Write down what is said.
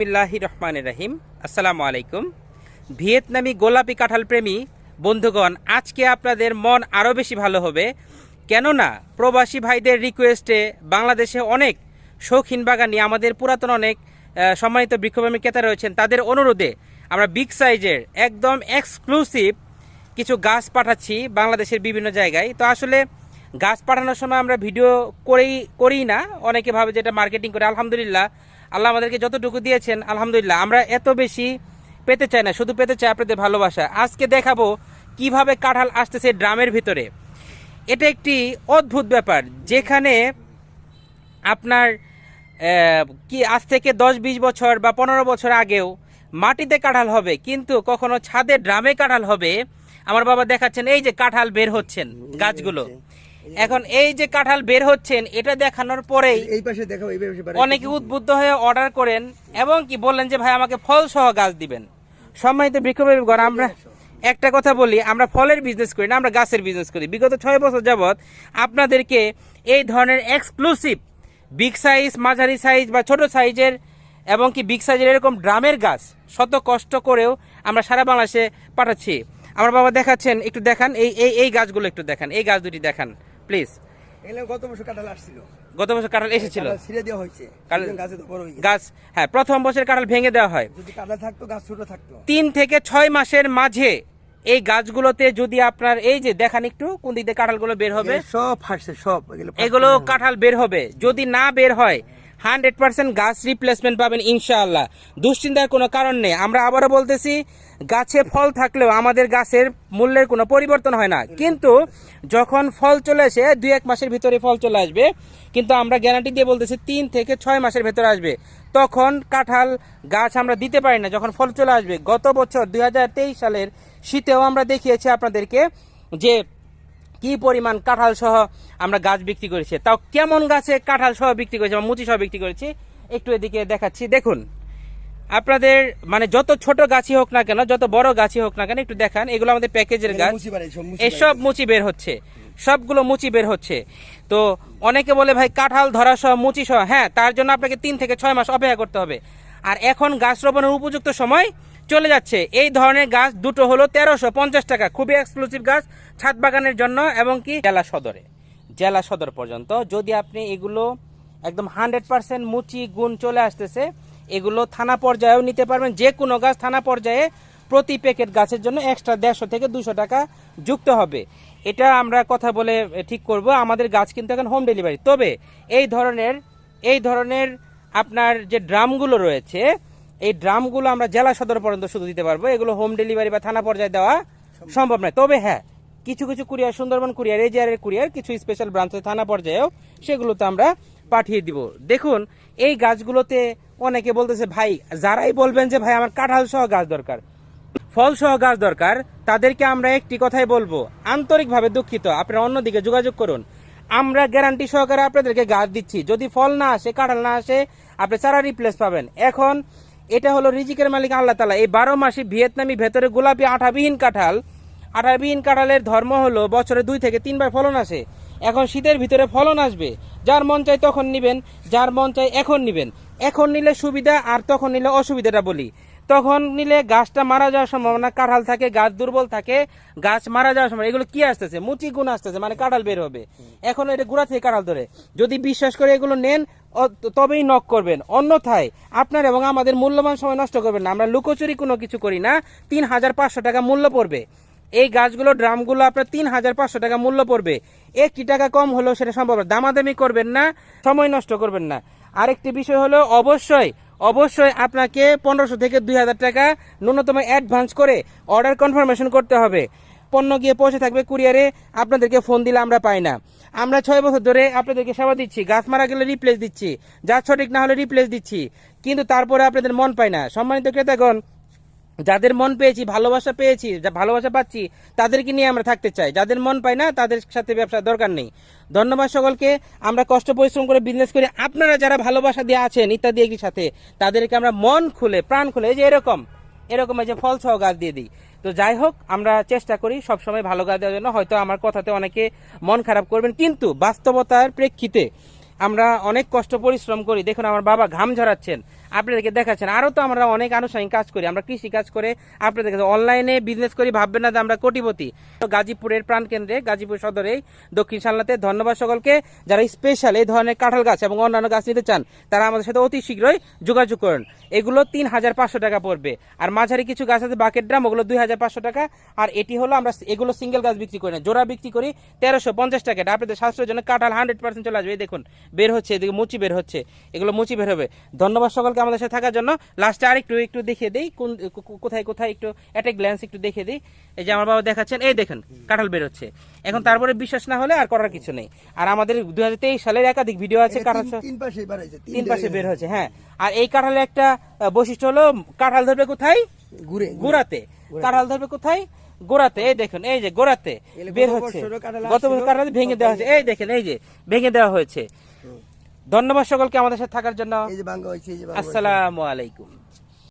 বিসমিল্লাহি রহমান রাহিম। আসসালামু আলাইকুম। ভিয়েতনামি গোলাপি কাঁঠাল প্রেমী, বন্ধুগণ, আজকে আপনাদের মন আরও বেশি ভালো হবে। কেননা, প্রবাসী ভাইদের রিকোয়েস্টে বাংলাদেশে অনেক শৌখিন বাগানি, আমাদের পুরাতন অনেক সম্মানিত বৃক্ষপ্রেমী ক্রেতা রয়েছেন। তাদের অনুরোধে আমরা বিগ সাইজের, একদম এক্সক্লুসিভ কিছু গাছ পাঠাচ্ছি বাংলাদেশের বিভিন্ন জায়গায়। তো আসলে গাছ পাঠানোর সময় আমরা ভিডিও করেই করি না। অনেকে ভাবে যেটা মার্কেটিং করে। আলহামদুলিল্লাহ আল্লাহ আমাদেরকে যতটুকু দিয়েছেন আলহামদুলিল্লাহ আমরা এত বেশি পেতে চাই না শুধু পেতে চাই আপনাদের ভালোবাসা। আজকে দেখাবো কীভাবে কাঁঠাল আসতেছে ড্রামের ভিতরে। এটা একটি অদ্ভুত ব্যাপার যেখানে আপনার কি আজ থেকে দশ বিশ বছর বা পনেরো বছর আগেও মাটিতে কাঁঠাল হবে কিন্তু কখনো ছাদে ড্রামে কাঁঠাল হবে। আমার বাবা দেখাচ্ছেন এই যে কাঁঠাল বের হচ্ছেন গাছগুলো। এখন এই যে কাঁঠাল বের হচ্ছেন এটা দেখানোর পরেই এই পাশে দেখাও এই পাশে অনেকে উদ্বুদ্ধ হয়ে অর্ডার করেন এবং কি বললেন যে ভাই আমাকে ফল সহ গাছ দিবেন। সম্মানিত বৃক্ষপ্রেমীগণ আমরা একটা কথা বলি আমরা ফলের বিজনেস করি না আমরা গাছের বিজনেস করি। বিগত ছয় বছর যাবৎ আপনাদেরকে এই ধরনের এক্সক্লুসিভ বিগ সাইজ মাঝারি সাইজ বা ছোট সাইজের এবং কি বিগ সাইজের এরকম ড্রামের গাছ শত কষ্ট করেও আমরা সারা বাংলাদেশে পাঠাচ্ছি। আমার বাবা দেখাচ্ছেন একটু দেখান এই এই এই গাছগুলো একটু দেখান এই গাছ দুটি দেখান। প্লিজ। এগুলো গত বছর কাঁঠাল আসছিল। গত বছর কাঁঠাল এসেছিল। ছিঁড়ে দেওয়া হয়েছে। গাছে তো বড় হয়ে গাছ হ্যাঁ প্রথম বছর কাঁঠাল ভেঙে দেওয়া হয়। যদি কাঁঠাল থাকতো গাছ ছোট থাকতো। তিন থেকে ছয় মাসের মাঝে এই গাছগুলোতে যদি আপনার এই যে দেখান একটু কোন দিক দিয়ে কাঁঠালগুলো বের হবে? সব ফাটছে সব এগুলো। কাঁঠাল বের হবে। যদি না বের হয় হান্ড্রেড পার্সেন্ট গাছ রিপ্লেসমেন্ট পাবেন ইনশাআল্লাহ। দুশ্চিন্তার কোনো কারণ নেই। আমরা আবারও বলতেছি গাছে ফল থাকলেও আমাদের গাছের মূল্যের কোনো পরিবর্তন হয় না। কিন্তু যখন ফল চলে আসে, দুই এক মাসের ভিতরে ফল চলে আসবে, কিন্তু আমরা গ্যারান্টি দিয়ে বলতেছি তিন থেকে ছয় মাসের ভেতরে আসবে। তখন কাঁঠাল গাছ আমরা দিতে পারি না, যখন ফল চলে আসবে। গত বছর দু হাজার তেইশ সালের শীতেও আমরা দেখিয়েছি আপনাদেরকে যে কি পরিমাণ কাঁঠাল সহ আমরা গাছ বিক্রি করেছি। তাও কেমন গাছে কাঁঠাল সহ বিক্রি করেছি বা মুচি সহ বিক্রি করেছি, একটু এদিকে দেখাচ্ছি। দেখুন। আপনাদের মানে যত ছোট গাছই হোক না কেন যত বড় গাছই হোক না কেন একটু দেখান এগুলো আমাদের প্যাকেজের গাছ। এসব মুচি বের হচ্ছে। সবগুলো মুচি বের হচ্ছে। তো অনেকে বলে ভাই কাঁঠাল ধরা সহ মুচি সহ হ্যাঁ তার জন্য আপনাকে তিন থেকে ছয় মাস অপেক্ষা করতে হবে। আর এখন গাছ রোপণের উপযুক্ত সময় চলে যাচ্ছে। এই ধরনের গাছ দুটো হলো তেরোশো পঞ্চাশ টাকা খুবই এক্সক্লুসিভ গাছ ছাদ বাগানের জন্য এবং কি জেলা সদরে। জেলা সদর পর্যন্ত। যদি আপনি এগুলো একদম হান্ড্রেড পার্সেন্ট মুচি গুণ চলে আসতেছে এগুলো থানা পর্যায়েও নিতে পারবেন। যে কোনো গাছ থানা পর্যায়ে প্রতি প্যাকেট গাছের জন্য এক্সট্রা দেড়শো থেকে দুশো টাকা যুক্ত হবে। এটা আমরা কথা বলে ঠিক করব। আমাদের গাছ কিন্তু এখন হোম ডেলিভারি তবে এই ধরনের এই ধরনের আপনার যে ড্রামগুলো রয়েছে, এই ড্রামগুলো আমরা জেলা সদর পর্যন্ত শুধু দিতে পারব। এগুলো হোম ডেলিভারি বা থানা পর্যায়ে দেওয়া সম্ভব নয়। তবে হ্যাঁ কিছু কিছু কুরিয়ার, সুন্দরবন কুরিয়ার এজিআরের কুরিয়ার, কিছু স্পেশাল ব্রাঞ্চে থানা পর্যায়েও সেগুলোতে আমরা পাঠিয়ে দিব। দেখুন, এই গাছগুলোতে অনেকে বলতেছে, ভাই, যারাই বলবেন যে, ভাই, আমার কাঁঠাল সহ গাছ দরকার, ফল সহ গাছ দরকার, তাদেরকে আমরা একটি কথাই বলব, আন্তরিকভাবে দুঃখিত। আপনারা অন্যদিকে যোগাযোগ করুন। আমরা গ্যারান্টি সহকারে আপনাদেরকে গাছ দিচ্ছি। যদি ফল না আসে, কাঁঠাল না আসে, আপনি চারা রিপ্লেস পাবেন। এখন এটা হলো রিজিকের মালিক আল্লাহ তালা এই বারো মাসে ভিয়েতনামি ভেতরে গোলাপি আঠাবিহীন কাঁঠাল, আঠাবিহীন কাঁঠালের ধর্ম হলো বছরে দুই থেকে তিনবার ফলন আসে। এখন শীতের ভিতরে ফলন আসবে। যার মন চাই তখন নিবেন, যার মন চাই এখন নিবেন। এখন নিলে সুবিধা আর তখন নিলে অসুবিধাটা বলি। তখন নিলে গাছটা মারা যাওয়ার সম্ভাবনা, কাঁঠাল থাকে, গাছ দুর্বল থাকে, গাছ মারা যাওয়ার সময় এগুলো কি আসতেছে? মুচি গুণ আসতেছে মানে কাঁঠাল বের হবে। এখন এটা গুড়া থেকে কাঁঠাল ধরে। যদি বিশ্বাস করে এগুলো নেন তবেই নক করবেন। অন্যথায় আপনার এবং আমাদের মূল্যবান সময় নষ্ট করবেন না। আমরা লুকোচুরি কোনো কিছু করি না। তিন হাজার পাঁচশো টাকা মূল্য পড়বে। এই গাছগুলো, ড্রামগুলো আপনার তিন হাজার পাঁচশো টাকা মূল্য পড়বে। একটি টাকা কম হলেও সেটা সম্ভব দামাদামি করবেন না, সময় নষ্ট করবেন না। আরেকটি বিষয় হলো, অবশ্যই অবশ্যই আপনাকে পনেরোশো থেকে দুই হাজার টাকা ন্যূনতম অ্যাডভান্স করে অর্ডার কনফার্মেশন করতে হবে। পণ্য গিয়ে পৌঁছে থাকবে কুরিয়ারে, আপনাদেরকে ফোন দিলে আমরা পাই না। আমরা ছয় বছর ধরে আপনাদেরকে সেবা দিচ্ছি, গাছ মারা গেলে রিপ্লেস দিচ্ছি, যা সঠিক না হলে রিপ্লেস দিচ্ছি, কিন্তু তারপরে আপনাদের মন পায় না। সম্মানিত ক্রেতাগণ যাদের মন পেয়েছি, ভালোবাসা পেয়েছি, যা ভালোবাসা পাচ্ছি, তাদেরকে নিয়ে আমরা থাকতে চাই। যাদের মন পাই না, তাদের সাথে ব্যবসা দরকার নেই। ধন্যবাদ সকলকে। আমরা কষ্ট পরিশ্রম করে বিজনেস করি। আপনারা যারা ভালোবাসা দিয়ে আছেন, ইত্যাদি এগুলির সাথে, তাদেরকে আমরা মন খুলে, প্রাণ খুলে, এই যে এরকম এরকম এই যে ফল সহ গাছ দিয়ে দিই। তো যাই হোক, আমরা চেষ্টা করি সবসময় ভালো গাছ দেওয়ার জন্য। হয়তো আমার কথাতে অনেকে মন খারাপ করবেন, কিন্তু বাস্তবতার প্রেক্ষিতে আমরা অনেক কষ্ট পরিশ্রম করি। দেখুন, আমার বাবা ঘাম ঝরাচ্ছেন। আপনাদেরকে দেখাচ্ছেন। আরও তো আমরা অনেক আনুষ্ঠানিক কাজ করি। আমরা কৃষি কাজ করে আপনাদের কাছে অনলাইনে বিজনেস করি, ভাববেন না যে আমরা কোটিপতি। তো গাজীপুরের প্রাণকেন্দ্রে, গাজীপুর সদরে দক্ষিণ সালনাতে ধন্যবাদ সকলকে। যারা স্পেশাল এই ধরনের কাঁঠাল গাছ এবং অন্যান্য গাছ নিতে চান, তারা আমাদের সাথে অতি শীঘ্রই যোগাযোগ করুন। এগুলো তিন হাজার পাঁচশো টাকা পড়বে। আর মাঝারি কিছু গাছ আছে বাকেট ড্রাম ওগুলো দুই হাজার পাঁচশো টাকা। আর এটি হলো আমরা এগুলো সিঙ্গেল গাছ বিক্রি করি না, জোড়া বিক্রি করি তেরোশো পঞ্চাশ টাকা। আপনাদের স্বাস্থ্যের জন্য কাঁঠাল হান্ড্রেড পার্সেন্ট চলে আসবে। দেখুন, বের হচ্ছে, এদিকে মুচি বের হচ্ছে। এগুলো মুচি বের হবে। ধন্যবাদ সকলকে। আমাদের সাথে থাকার জন্য লাস্টে আরেকটু একটু দেখিয়ে দিই কোন কোথায় কোথায় একটু একটা গ্ল্যান্স একটু দেখিয়ে দিই। এই যে আমার বাবা দেখাচ্ছেন এই দেখেন কাঁঠাল বের হচ্ছে এখন তারপরে বিশ্বাস না হলে আর করার কিছু নেই। আর আমাদের দুই সালের একাধিক ভিডিও আছে কাঁঠাল তিন- পাশে বের হচ্ছে হ্যাঁ। আর এই কাঁঠালের একটা বৈশিষ্ট্য হলো কাঁঠাল ধরবে কোথায়? ঘুরে গোড়াতে। কাঁঠাল ধরবে কোথায়? গোড়াতে। এই দেখুন এই যে গোড়াতে বের হচ্ছে। গত বছর কাঁঠাল ভেঙে দেওয়া হয়েছে। এই দেখেন এই যে ভেঙে দেওয়া হয়েছে। ধন্যবাদ সকলকে আমাদের সাথে থাকার জন্য। আসসালামু আলাইকুম